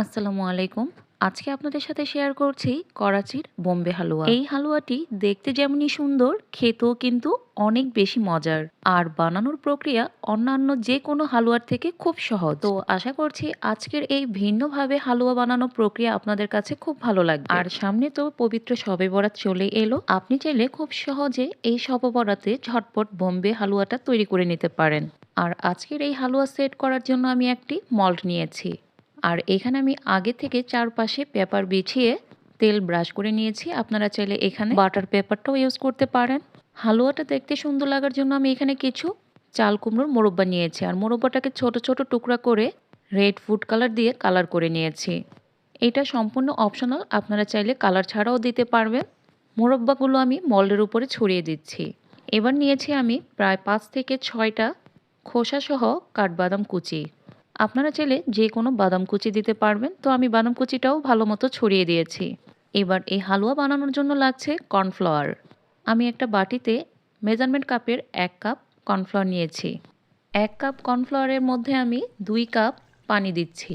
আসসালামু আলাইকুম। আজকে আপনাদের সাথে শেয়ার করছি করাচির বোম্বে হালুয়া। এই হালুয়াটি দেখতে যেমনই সুন্দর, খেতেও কিন্তু অনেক বেশি মজার। আর বানানোর প্রক্রিয়া অন্যান্য যে কোনো হালুয়ার থেকে খুব সহজ। তো আশা করছি আজকের এই ভিন্নভাবে হালুয়া বানানোর প্রক্রিয়া আপনাদের কাছে খুব ভালো লাগবে। আর সামনে তো পবিত্র শবে বরাত চলে এলো। আপনি চাইলে খুব সহজে এই শবে বরাতে ঝটপট বোম্বে হালুয়াটা তৈরি করে নিতে পারেন। আর আজকের এই হালুয়া সেট করার জন্য আমি একটি মল্ট নিয়েছি। আর এখানে আমি আগে থেকে চারপাশে পেপার বিছিয়ে তেল ব্রাশ করে নিয়েছি। আপনারা চাইলে এখানে বাটার পেপারটাও ইউজ করতে পারেন। হালুয়াটা দেখতে সুন্দর লাগার জন্য আমি এখানে কিছু চাল কুমড়োর মোরব্বা নিয়েছি। আর মোরব্বাটাকে ছোট ছোট টুকরা করে রেড ফুড কালার দিয়ে কালার করে নিয়েছি। এটা সম্পূর্ণ অপশনাল। আপনারা চাইলে কালার ছাড়াও দিতে পারবেন। মোরব্বাগুলো আমি মল্ডের উপরে ছড়িয়ে দিচ্ছি। এবার নিয়েছি আমি প্রায় পাঁচ থেকে ছয়টা খোসাসহ কাঠবাদাম কুচি। আপনারা চাইলে যে কোনো বাদাম কুচি দিতে পারবেন। তো আমি বাদাম কুচিটাও ভালো মতো ছড়িয়ে দিয়েছি। এবার এই হালুয়া বানানোর জন্য লাগছে কর্নফ্লাওয়ার। আমি একটা বাটিতে মেজারমেন্ট কাপের এক কাপ কর্নফ্লাওয়ার নিয়েছি। এক কাপ কর্নফ্লাওয়ারের মধ্যে আমি দুই কাপ পানি দিচ্ছি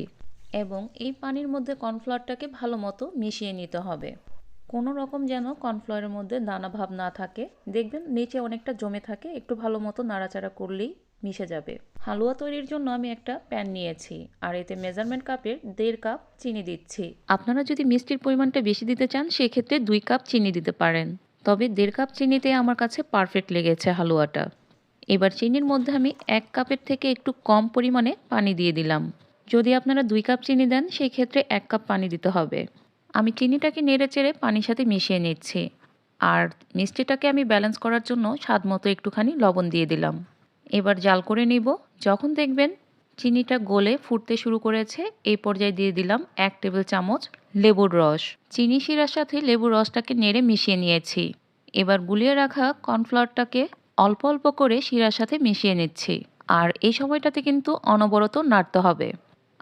এবং এই পানির মধ্যে কর্নফ্লাওয়ারটাকে ভালো মতো মিশিয়ে নিতে হবে। কোনো রকম যেন কর্নফ্লাওয়ারের মধ্যে দানা ভাব না থাকে। দেখবেন নিচে অনেকটা জমে থাকে। একটু ভালো মতো নাড়াচাড়া করলেই মিশে যাবে। হালুয়া তৈরির জন্য আমি একটা প্যান নিয়েছি আর এতে মেজারমেন্ট কাপের দেড় কাপ চিনি দিচ্ছি। আপনারা যদি মিষ্টির পরিমাণটা বেশি দিতে চান, সেক্ষেত্রে দুই কাপ চিনি দিতে পারেন। তবে দেড় কাপ চিনিতে আমার কাছে পারফেক্ট লেগেছে হালুয়াটা। এবার চিনির মধ্যে আমি এক কাপের থেকে একটু কম পরিমাণে পানি দিয়ে দিলাম। যদি আপনারা দুই কাপ চিনি দেন সেই ক্ষেত্রে এক কাপ পানি দিতে হবে। আমি চিনিটাকে নেড়ে চেড়ে পানির সাথে মিশিয়ে নিচ্ছি। আর মিষ্টিটাকে আমি ব্যালেন্স করার জন্য স্বাদ মতো একটুখানি লবণ দিয়ে দিলাম। এবার জাল করে নিব। যখন দেখবেন চিনিটা গলে ফুটতে শুরু করেছে, এই পর্যায়ে দিয়ে দিলাম এক টেবিল চামচ লেবুর রস। চিনি শিরার সাথে লেবুর রসটাকে নেড়ে মিশিয়ে নিয়েছি। এবার গুলিয়ে রাখা কর্নফ্লাওয়ারটাকে অল্প অল্প করে শিরার সাথে মিশিয়ে নিচ্ছি। আর এই সময়টাতে কিন্তু অনবরত নাড়তে হবে।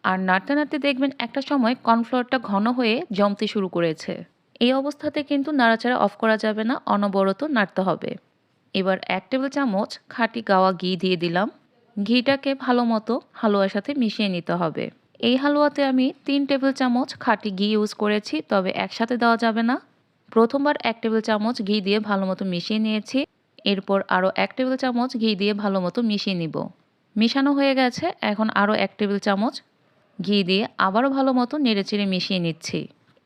আর নাড়তে নাড়তে দেখবেন একটা সময় কর্নফ্লাওয়ারটা ঘন হয়ে জমতে শুরু করেছে। এই অবস্থাতে কিন্তু নাড়াচাড়া অফ করা যাবে না, অনবরত নাড়তে হবে। এবার এক টেবিল চামচ খাঁটি গাওয়া ঘি দিয়ে দিলাম। ঘিটাকে ভালো মতো হালুয়ার সাথে মিশিয়ে নিতে হবে। এই হালুয়াতে আমি তিন টেবিল চামচ খাঁটি ঘি ইউজ করেছি, তবে একসাথে দেওয়া যাবে না। প্রথমবার এক টেবিল চামচ ঘি দিয়ে ভালো মতো মিশিয়ে নিয়েছি। এরপর আরও এক টেবিল চামচ ঘি দিয়ে ভালো মতো মিশিয়ে নিব। মিশানো হয়ে গেছে, এখন আরও এক টেবিল চামচ ঘি দিয়ে আবারও ভালো মতো নেড়েচেড়ে মিশিয়ে নিচ্ছি।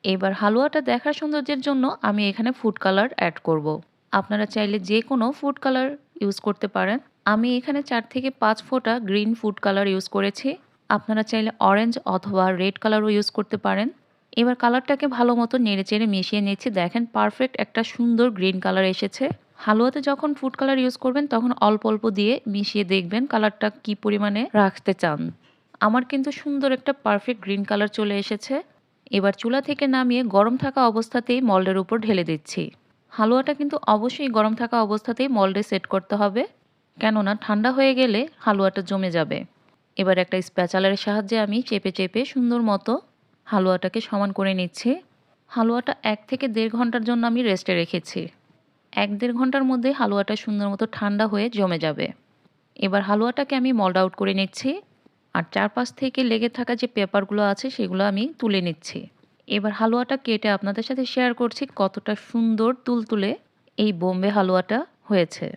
এবার হালুয়াটা দেখার সৌন্দর্যের জন্য আমি এখানে ফুড কালার অ্যাড করব। আপনারা চাইলে যে কোনো ফুড কালার ইউজ করতে পারেন। আমি এখানে চার থেকে পাঁচ ফোঁটা গ্রিন ফুড কালার ইউজ করেছি। আপনারা চাইলে অরেঞ্জ অথবা রেড কালারও ইউজ করতে পারেন। এবার কালারটাকে ভালো মতো নেড়ে চেড়ে মিশিয়ে নিচ্ছি। দেখেন পারফেক্ট একটা সুন্দর গ্রিন কালার এসেছে। হালুয়াতে যখন ফুড কালার ইউজ করবেন, তখন অল্প অল্প দিয়ে মিশিয়ে দেখবেন কালারটা কি পরিমাণে রাখতে চান। আমার কিন্তু সুন্দর একটা পারফেক্ট গ্রিন কালার চলে এসেছে। এবার চুলা থেকে নামিয়ে গরম থাকা অবস্থাতেই মল্ডের উপর ঢেলে দিচ্ছি। হালুয়াটা কিন্তু অবশ্যই গরম থাকা অবস্থাতেই মল্ডে সেট করতে হবে। কেননা ঠান্ডা হয়ে গেলে হালুয়াটা জমে যাবে। এবার একটা স্প্যাচালের সাহায্যে আমি চেপে চেপে সুন্দর মতো হালুয়াটাকে সমান করে নিচ্ছি। হালুয়াটা এক থেকে দেড় ঘণ্টার জন্য আমি রেস্টে রেখেছি। এক দেড় ঘণ্টার মধ্যে হালুয়াটা সুন্দর মতো ঠান্ডা হয়ে জমে যাবে। এবার হালুয়াটাকে আমি মল্ড আউট করে নিচ্ছি। আর চারপাশ থেকে লেগে থাকা যে পেপারগুলো আছে সেগুলো আমি তুলে নিচ্ছি। এবার হালুয়াটা কেটে আপনাদের সাথে শেয়ার করছি কতটা সুন্দর তুলতুলে এই বোম্বে হালুয়াটা হয়েছে।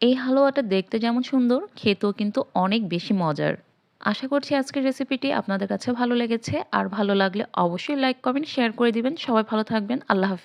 এই হালুয়াটা দেখতে যেমন সুন্দর, খেতেও কিন্তু অনেক বেশি মজার। আশা করছি আজকের রেসিপিটি আপনাদের কাছে ভালো লেগেছে। আর ভালো লাগলে অবশ্যই লাইক কমেন্ট শেয়ার করে দিবেন। সবাই ভালো থাকবেন। আল্লাহ হাফিজ।